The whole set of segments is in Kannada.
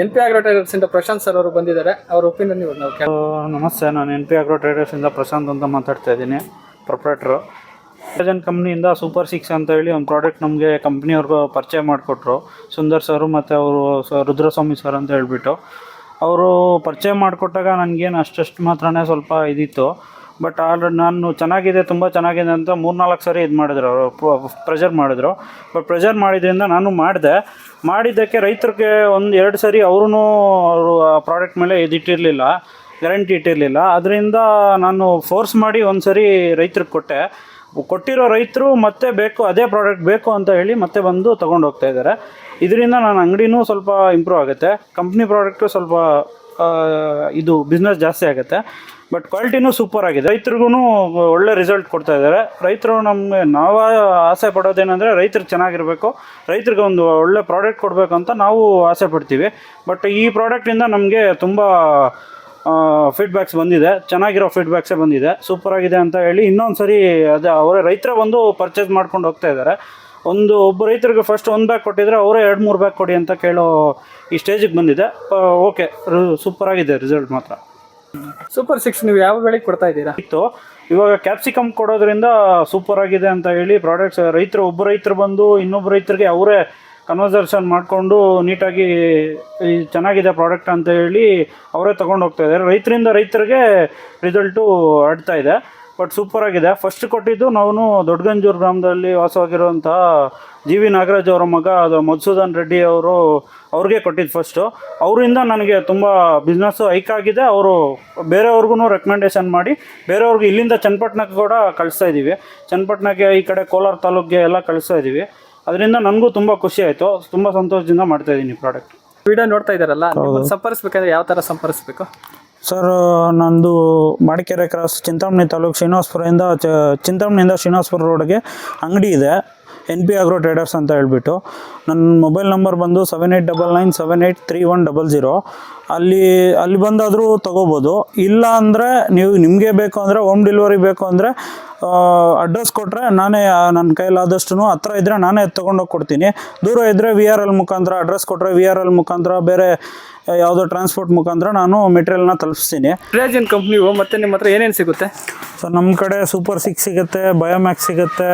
ಎನ್ ಪಿ ಟ್ರೇಡರ್ಸ್ ಇಂದ ಪ್ರಶಾಂತ್ ಸರ್ ಅವರು ಬಂದಿದ್ದಾರೆ. ಅವ್ರ ಒಪಿನಿಯನ್ ಇವಾಗ ನಾವು ಕೇಳೋಣ ನಮಸ್ತೆ. ನಾನು ಎನ್ ಪಿ ಆಗ್ರೋ ಟ್ರೇಡರ್ಸಿಂದ ಪ್ರಶಾಂತ್ ಅಂತ ಮಾತಾಡ್ತಾ ಇದ್ದೀನಿ, ಪ್ರೊಪ್ರೇಟ್ರು. ಅಮೆಜಾನ್ ಕಂಪ್ನಿಯಿಂದ ಸೂಪರ್ ಸಿಕ್ಸ್ ಅಂತ ಹೇಳಿ ಒಂದು ಪ್ರಾಡಕ್ಟ್ ನಮಗೆ ಕಂಪ್ನಿಯವ್ರಿಗೂ ಪರಿಚಯ ಮಾಡಿಕೊಟ್ರು. ಸುಂದರ್ ಸರು ಮತ್ತು ಅವರು ರುದ್ರಸ್ವಾಮಿ ಸರ್ ಅಂತ ಹೇಳ್ಬಿಟ್ಟು. ಅವರು ಪರಿಚಯ ಮಾಡಿಕೊಟ್ಟಾಗ ನನಗೇನು ಅಷ್ಟಷ್ಟು ಮಾತ್ರನೇ ಸ್ವಲ್ಪ ಇದಿತ್ತು. ಬಟ್ ಆಲ್ರೆಡಿ ನಾನು ಚೆನ್ನಾಗಿದೆ, ತುಂಬ ಚೆನ್ನಾಗಿದೆ ಅಂತ ಮೂರ್ನಾಲ್ಕು ಸರಿ ಇದು ಮಾಡಿದ್ರು ಅವರು. ಪ್ರೆಷರ್ ಮಾಡಿದ್ರು. ಬಟ್ ಪ್ರೆಷರ್ ಮಾಡಿದ್ರಿಂದ ನಾನು ಮಾಡಿದೆ. ಮಾಡಿದ್ದಕ್ಕೆ ರೈತರಿಗೆ ಒಂದು ಎರಡು ಸರಿ ಅವ್ರೂ ಅವರು ಆ ಪ್ರಾಡಕ್ಟ್ ಮೇಲೆ ಇದಿಟ್ಟಿರಲಿಲ್ಲ ಗ್ಯಾರಂಟಿ ಇಟ್ಟಿರಲಿಲ್ಲ. ಅದರಿಂದ ನಾನು ಫೋರ್ಸ್ ಮಾಡಿ ಒಂದು ಸರಿ ರೈತರಿಗೆ ಕೊಟ್ಟೆ. ಕೊಟ್ಟಿರೋ ರೈತರು ಮತ್ತೆ ಬೇಕು, ಅದೇ ಪ್ರಾಡಕ್ಟ್ ಬೇಕು ಅಂತ ಹೇಳಿ ಮತ್ತೆ ಬಂದು ತೊಗೊಂಡು ಹೋಗ್ತಾ ಇದ್ದಾರೆ. ಇದರಿಂದ ನಾನು ಅಂಗಡಿನೂ ಸ್ವಲ್ಪ ಇಂಪ್ರೂವ್ ಆಗುತ್ತೆ. ಕಂಪ್ನಿ ಪ್ರಾಡಕ್ಟು ಸ್ವಲ್ಪ ಇದು ಬಿಸ್ನೆಸ್ ಜಾಸ್ತಿ ಆಗುತ್ತೆ. ಬಟ್ ಕ್ವಾಲಿಟಿನೂ ಸೂಪರ್ ಆಗಿದೆ. ರೈತರಿಗೂ ಒಳ್ಳೆ ರಿಸಲ್ಟ್ ಕೊಡ್ತಾ ಇದ್ದಾರೆ. ರೈತರು ನಮಗೆ ನಾವು ಆಸೆ ಪಡೋದೇನೆಂದರೆ ರೈತರು ಚೆನ್ನಾಗಿರಬೇಕು, ರೈತರಿಗೆ ಒಂದು ಒಳ್ಳೆ ಪ್ರಾಡಕ್ಟ್ ಕೊಡಬೇಕಂತ ನಾವು ಆಸೆ ಪಡ್ತೀವಿ. ಬಟ್ ಈ ಪ್ರಾಡಕ್ಟಿಂದ ನಮಗೆ ತುಂಬ ಫೀಡ್ಬ್ಯಾಕ್ಸ್ ಬಂದಿದೆ. ಚೆನ್ನಾಗಿರೋ ಫೀಡ್ಬ್ಯಾಕ್ಸೇ ಬಂದಿದೆ. ಸೂಪರ್ ಆಗಿದೆ ಅಂತ ಹೇಳಿ ಇನ್ನೊಂದು ಸರಿ ಅದೇ ಅವರೇ ರೈತರ ಬಂದು ಪರ್ಚೇಸ್ ಮಾಡ್ಕೊಂಡು ಹೋಗ್ತಾ ಇದ್ದಾರೆ. ಒಂದು ಒಬ್ಬ ರೈತರಿಗೆ ಫಸ್ಟ್ ಒಂದು ಬ್ಯಾಗ್ ಕೊಟ್ಟಿದ್ರೆ ಅವರೇ ಎರಡು ಮೂರು ಬ್ಯಾಗ್ ಕೊಡಿ ಅಂತ ಕೇಳೋ ಈ ಸ್ಟೇಜಿಗೆ ಬಂದಿದೆ. ಓಕೆ ಸೂಪರ್ ಆಗಿದೆ ರಿಸಲ್ಟ್ ಮಾತ್ರ. ಸೂಪರ್ ಸಿಕ್ಸ್ ನೀವು ಯಾವ ಬೆಳೆಗೆ ಕೊಡ್ತಾ ಇದ್ದೀರಾ? ಇತ್ತು. ಇವಾಗ ಕ್ಯಾಪ್ಸಿಕಮ್ ಕೊಡೋದ್ರಿಂದ ಸೂಪರ್ ಆಗಿದೆ ಅಂತ ಹೇಳಿ ಪ್ರಾಡಕ್ಟ್ಸ್ ರೈತರು, ಒಬ್ಬ ರೈತರು ಬಂದು ಇನ್ನೊಬ್ಬ ರೈತರಿಗೆ ಅವರೇ ಕನ್ವರ್ಸೇಷನ್ ಮಾಡಿಕೊಂಡು ನೀಟಾಗಿ ಚೆನ್ನಾಗಿದೆ ಪ್ರಾಡಕ್ಟ್ ಅಂತ ಹೇಳಿ ಅವರೇ ತೊಗೊಂಡು ಹೋಗ್ತಾ ಇದ್ದಾರೆ. ರೈತರಿಂದ ರೈತರಿಗೆ ರಿಸಲ್ಟು ಆಡ್ತಾ ಇದೆ. ಬಟ್ ಸೂಪರ್ ಆಗಿದೆ. ಫಸ್ಟ್ ಕೊಟ್ಟಿದ್ದು ನಾವು ದೊಡ್ಡಗಂಜೂರು ಗ್ರಾಮದಲ್ಲಿ ವಾಸವಾಗಿರುವಂತಹ ಜಿ ವಿ ನಾಗರಾಜ್ ಅವರ ಮಗ ಅದು ಮಧುಸೂದನ್ ರೆಡ್ಡಿ ಅವರು ಅವ್ರಿಗೆ ಕೊಟ್ಟಿದ್ದು ಫಸ್ಟು ಅವರಿಂದ ನನಗೆ ತುಂಬ ಬಿಸ್ನೆಸ್ಸು ಹೈಕ್ ಆಗಿದೆ. ಅವರು ಬೇರೆಯವ್ರಿಗೂ ರೆಕಮೆಂಡೇಶನ್ ಮಾಡಿ ಬೇರೆಯವ್ರಿಗೆ ಇಲ್ಲಿಂದ ಚನ್ನಪಟ್ಟಣಕ್ಕೆ ಕೂಡ ಕಳಿಸ್ತಾ ಇದ್ದೀವಿ. ಚನ್ನಪಟ್ಟಣಕ್ಕೆ ಈ ಕಡೆ ಕೋಲಾರ ತಾಲೂಕಿಗೆ ಎಲ್ಲ ಕಳಿಸ್ತಾ ಇದ್ದೀವಿ. ಅದರಿಂದ ನನಗೂ ತುಂಬ ಖುಷಿ ಆಯಿತು. ತುಂಬ ಸಂತೋಷದಿಂದ ಮಾಡ್ತಾ ಇದ್ದೀನಿ ಪ್ರಾಡಕ್ಟ್ ವಿಡಿಯೋ ನೋಡ್ತಾ ಇದ್ದಾರಲ್ಲ ಸಂಪರ್ಸ್ಬೇಕಾದ್ರೆ ಸಂಪರ್ಸ್ಬೇಕಂದ್ರೆ ಯಾವ ಥರ ಸಂಪರ್ಸ್ಬೇಕು ಸರ್, ನಂದು ಮಡಿಕೆರೆ ಕ್ರಾಸ್ ಚಿಂತಾಮಣಿ ತಾಲೂಕು ಶ್ರೀನಿವಾಸ್ಪುರದಿಂದ ಚ, ಚಿಂತಾಮಣಿಯಿಂದ ಶ್ರೀನಿವಾಸ್ಪುರ ರೋಡ್ಗೆ ಅಂಗಡಿ ಇದೆ. ಎನ್ ಪಿ ಆಗ್ರೋ ಟ್ರೇಡರ್ಸ್ ಅಂತ ಹೇಳ್ಬಿಟ್ಟು. ನನ್ನ ಮೊಬೈಲ್ ನಂಬರ್ ಬಂದು seven eight double nine seven eight three one double zero ಅಲ್ಲಿ ಅಲ್ಲಿ ಬಂದಾದರೂ ತೊಗೋಬೋದು. ಇಲ್ಲ ಅಂದರೆ ನೀವು ನಿಮಗೆ ಬೇಕು ಅಂದರೆ ಹೋಮ್ ಡೆಲಿವರಿ ಬೇಕು ಅಂದರೆ ಅಡ್ರೆಸ್ ಕೊಟ್ಟರೆ ನಾನೇ ನನ್ನ ಕೈಲಾದಷ್ಟು ಹತ್ರ ಇದ್ದರೆ ನಾನೇ ತೊಗೊಂಡೋಗಿ ಕೊಡ್ತೀನಿ. ದೂರ ಇದ್ದರೆ ವಿ ಆರ್ ಎಲ್ ಮುಖಾಂತರ ಅಡ್ರೆಸ್ ಕೊಟ್ಟರೆ ವಿ ಆರ್ ಎಲ್ ಮುಖಾಂತರ ಬೇರೆ ಯಾವುದೋ ಟ್ರಾನ್ಸ್ಪೋರ್ಟ್ ಮುಖಾಂತರ ನಾನು ಮೆಟೀರಿಯಲ್ನ ತಲುಪಿಸ್ತೀನಿ. ಪ್ರೇಜನ್ ಕಂಪ್ನಿವು ಮತ್ತು ನಿಮ್ಮ ಹತ್ರ ಏನೇನು ಸಿಗುತ್ತೆ? ಸೊ ನಮ್ಮ ಕಡೆ ಸೂಪರ್ ಸಿಕ್ಸ್ ಸಿಗುತ್ತೆ ಬಯೋಮ್ಯಾಕ್ಸ್ ಸಿಗುತ್ತೆ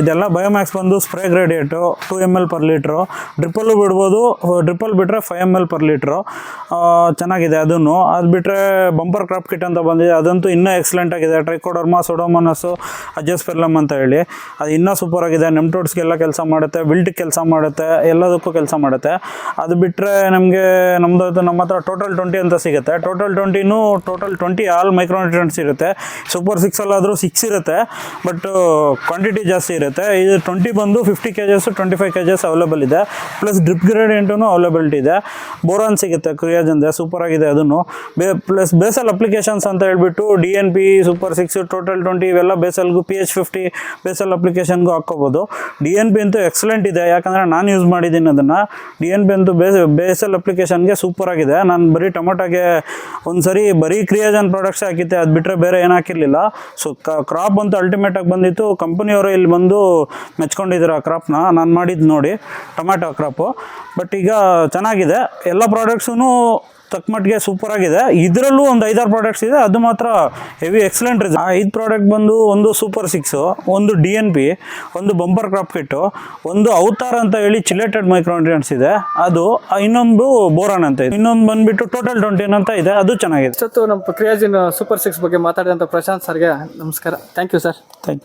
ಇದೆಲ್ಲ ಬಯೋಮ್ಯಾಕ್ಸ್ ಬಂದು spray gradient two M L per litre ಡ್ರಿಪ್ಪಲ್ಲು ಬಿಡ್ಬೋದು ಡ್ರಿಪ್ಪಲ್ ಬಿಟ್ಟರೆ five M L per litre ಚೆನ್ನಾಗಿದೆ ಅದನ್ನು. ಅದು ಬಿಟ್ಟರೆ ಬಂಪರ್ ಕ್ರಾಪ್ ಕಿಟ್ ಅಂತ ಬಂದಿದೆ. ಅದಂತೂ ಇನ್ನೂ ಎಕ್ಸಲೆಂಟ್ ಆಗಿದೆ. ಟ್ರೈಕೋಡರ್ಮಾ ಸೊಡೋಮನಸ್ಸು ಅಜಸ್ಪೆರ್ಲಮ್ ಅಂತ ಹೇಳಿ. ಅದು ಇನ್ನೂ ಸೂಪರ್ ಆಗಿದೆ. ನೆಮ್ಟೋಡ್ಸ್ಗೆಲ್ಲ ಕೆಲಸ ಮಾಡುತ್ತೆ. ವಿಲ್ಟಿಗೆ ಕೆಲಸ ಮಾಡುತ್ತೆ. ಎಲ್ಲದಕ್ಕೂ ಕೆಲಸ ಮಾಡುತ್ತೆ. ಅದು ಬಿಟ್ಟರೆ ನಮಗೆ ನಮ್ಮದು ನಮ್ಮ ಹತ್ರ ಟೋಟಲ್ ಟ್ವೆಂಟಿ ಅಂತ ಸಿಗುತ್ತೆ. ಟೋಟಲ್ ಟ್ವೆಂಟಿನೂ ಟೋಟಲ್ ಟ್ವೆಂಟಿ ಆಲ್ ಮೈಕ್ರೋನ್ಯೂಟ್ರಿಯೆಂಟ್ಸ್ ಇರುತ್ತೆ. ಸೂಪರ್ ಸಿಕ್ಸಲ್ಲಾದರೂ ಸಿಕ್ಸ್ ಇರುತ್ತೆ. ಬಟ್ ಕ್ವಾಂಟಿಟಿ ಜಾಸ್ತಿ ಇರುತ್ತೆ. ಇದು ಟ್ವೆಂಟಿ ಬಂದು fifty K Gs twenty five K Gs available ಇದೆ ಪ್ಲಸ್ ಡ್ರಿಪ್ ಗ್ರೇಡಿಯಂಟೂ ಅವೈಲೇಬಿಲಿಟಿ ಇದೆ. ಬೋರಾನ್ ಸಿಗುತ್ತೆ. ಕ್ರಿಯಾಜಂದೆ ಸೂಪರ್ ಆಗಿದೆ ಅದನ್ನು. ಬೇ ಪ್ಲಸ್ ಬೇಸಲ್ ಅಪ್ಲಿಕೇಶನ್ಸ್ ಅಂತ ಹೇಳ್ಬಿಟ್ಟು D N P super six total twenty ಇವೆಲ್ಲ ಬೇಸಲ್ಗೂ ಪಿ ಎಚ್ ಫಿಫ್ಟಿ ಬೇಸಲ್ ಅಪ್ಲಿಕೇಶನ್ಗೂ ಹಾಕ್ಕೋಬೋದು. ಡಿ ಎನ್ ಪಿ ಅಂತೂ ಎಕ್ಸಲೆಂಟ್ ಇದೆ. ಯಾಕಂದರೆ ನಾನು ಯೂಸ್ ಮಾಡಿದ್ದೀನಿ ಅದನ್ನು. ಡಿ ಎನ್ ಪಿ ಅಂತೂ ಬೇಸ್ ಬೇಸಲ್ ಅಪ್ಲಿಕೇಶನ್ಗೆ ಸೂಪರ್ ಆಗಿದೆ. ನಾನು ಬರೀ ಟೊಮೊಟೊಗೆ ಒಂದು ಸರಿ ಬರೀ ಕ್ರಿಯಾಜನ್ ಪ್ರಾಡಕ್ಟ್ಸ್ ಹಾಕಿದ್ದೆ. ಅದು ಬಿಟ್ಟರೆ ಬೇರೆ ಏನು ಹಾಕಿರಲಿಲ್ಲ. ಸೊ ಕ್ರಾಪ್ ಅಂತೂ ಅಲ್ಟಿಮೇಟಾಗಿ ಬಂದಿತ್ತು. ಕಂಪನಿಯವರು ಇಲ್ಲಿ ಬಂದು ಮೆಚ್ಕೊಂಡಿದ್ರು ಆ ಕ್ರಾಪ್ನ ನಾನು ಮಾಡಿದ್ದು ನೋಡಿ, ಟೊಮ್ಯಾಟೊ ಕ್ರಾಪು ಬಟ್ ಈಗ ಚೆನ್ನಾಗಿದೆ. ಎಲ್ಲ ಪ್ರಾಡಕ್ಟ್ಸೂ ತಕ್ಕ ಮಟ್ಟಿಗೆ ಸೂಪರ್ ಆಗಿದೆ. ಇದರಲ್ಲೂ ಒಂದು ಐದಾರು ಪ್ರಾಡಕ್ಟ್ಸ್ ಇದೆ. ಅದು ಮಾತ್ರ ಹೆವಿ ಎಕ್ಸಲೆಂಟ್ ರಿಸಲ್ಟ್ ಆ ಐದು ಪ್ರಾಡಕ್ಟ್ ಬಂದು ಒಂದು ಸೂಪರ್ ಸಿಕ್ಸು ಒಂದು ಡಿ ಎನ್ ಪಿ ಒಂದು ಬಂಪರ್ ಕ್ರಾಪ್ ಕಿಟ್ಟು ಒಂದು ಅವತಾರ್ ಅಂತ ಹೇಳಿ ಚಿಲೇಟೆಡ್ ಮೈಕ್ರೋನ್ಯೂಟ್ರಿಯೆಂಟ್ಸ್ ಇದೆ. ಅದು ಇನ್ನೊಂದು ಬೋರಾನ್ ಅಂತ ಇದೆ. ಇನ್ನೊಂದು ಬಂದ್ಬಿಟ್ಟು ಟೋಟಲ್ ಟ್ವೆಂಟಿನ್ ಅಂತ ಇದೆ. ಅದು ಚೆನ್ನಾಗಿದೆ. ಸೊತ್ತು ನಮ್ಮ ಕ್ರಿಯಾಜಿನ್ ಸೂಪರ್ ಸಿಕ್ಸ್ ಬಗ್ಗೆ ಮಾತಾಡಿದಂಥ ಪ್ರಶಾಂತ್ ಸರ್ಗೆ ನಮಸ್ಕಾರ. Thank you sir thank you